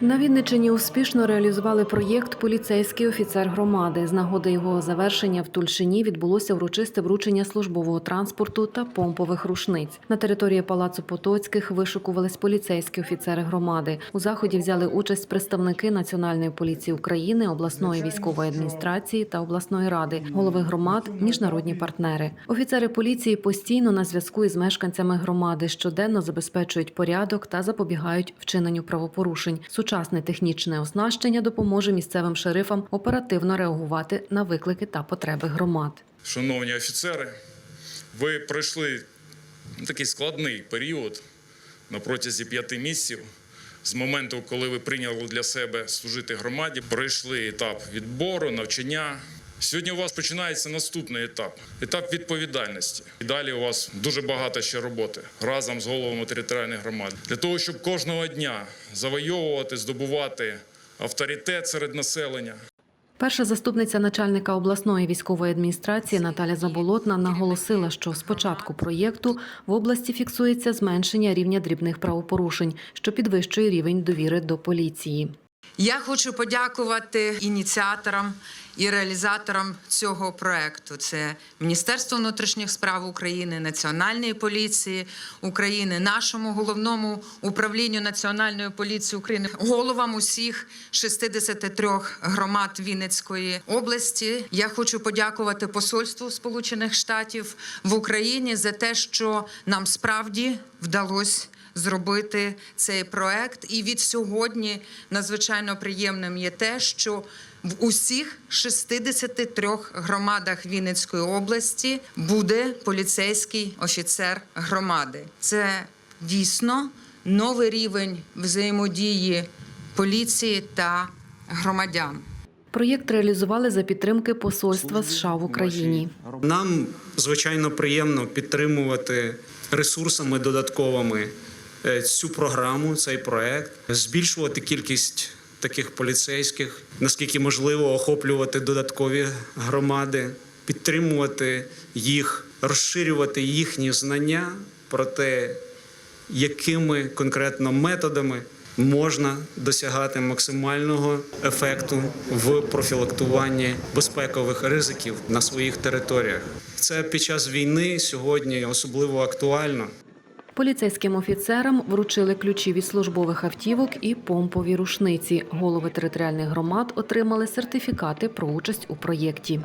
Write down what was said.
На Вінниччині успішно реалізували проєкт Поліцейський офіцер громади. З нагоди його завершення в Тульчині відбулося урочисте вручення службового транспорту та помпових рушниць. На території палацу Потоцьких вишукувались поліцейські офіцери громади. У заході взяли участь представники Національної поліції України, обласної військової адміністрації та обласної ради, голови громад, міжнародні партнери. Офіцери поліції постійно на зв'язку із мешканцями громади, щоденно забезпечують порядок та запобігають вчиненню правопорушень. Сучасне технічне оснащення допоможе місцевим шерифам оперативно реагувати на виклики та потреби громад. Шановні офіцери, ви пройшли такий складний період на протязі п'яти місяців. З моменту, коли ви прийняли для себе служити громаді, пройшли етап відбору, навчання. Сьогодні у вас починається наступний етап етап відповідальності. І далі у вас дуже багато ще роботи разом з головами територіальних громад для того, щоб кожного дня завойовувати, здобувати авторитет серед населення. Перша заступниця начальника обласної військової адміністрації Наталя Заболотна наголосила, що з початку проєкту в області фіксується зменшення рівня дрібних правопорушень, що підвищує рівень довіри до поліції. Я хочу подякувати ініціаторам і реалізаторам цього проекту. Це Міністерство внутрішніх справ України, Національної поліції України, нашому головному управлінню Національної поліції України, головам усіх 63 громад Вінницької області. Я хочу подякувати посольству Сполучених Штатів в Україні за те, що нам справді вдалося зробити цей проект. І від сьогодні надзвичайно приємним є те, що в усіх 63 громадах Вінницької області буде поліцейський офіцер громади. Це дійсно новий рівень взаємодії поліції та громадян. Проєкт реалізували за підтримки посольства США в Україні. Нам звичайно приємно підтримувати ресурсами додатковими цю програму, цей проект, збільшувати кількість таких поліцейських, наскільки можливо охоплювати додаткові громади, підтримувати їх, розширювати їхні знання про те, якими конкретно методами можна досягати максимального ефекту в профілактуванні безпекових ризиків на своїх територіях. Це під час війни сьогодні особливо актуально. Поліцейським офіцерам вручили ключі від службових автівок і помпові рушниці. Голови територіальних громад отримали сертифікати про участь у проєкті.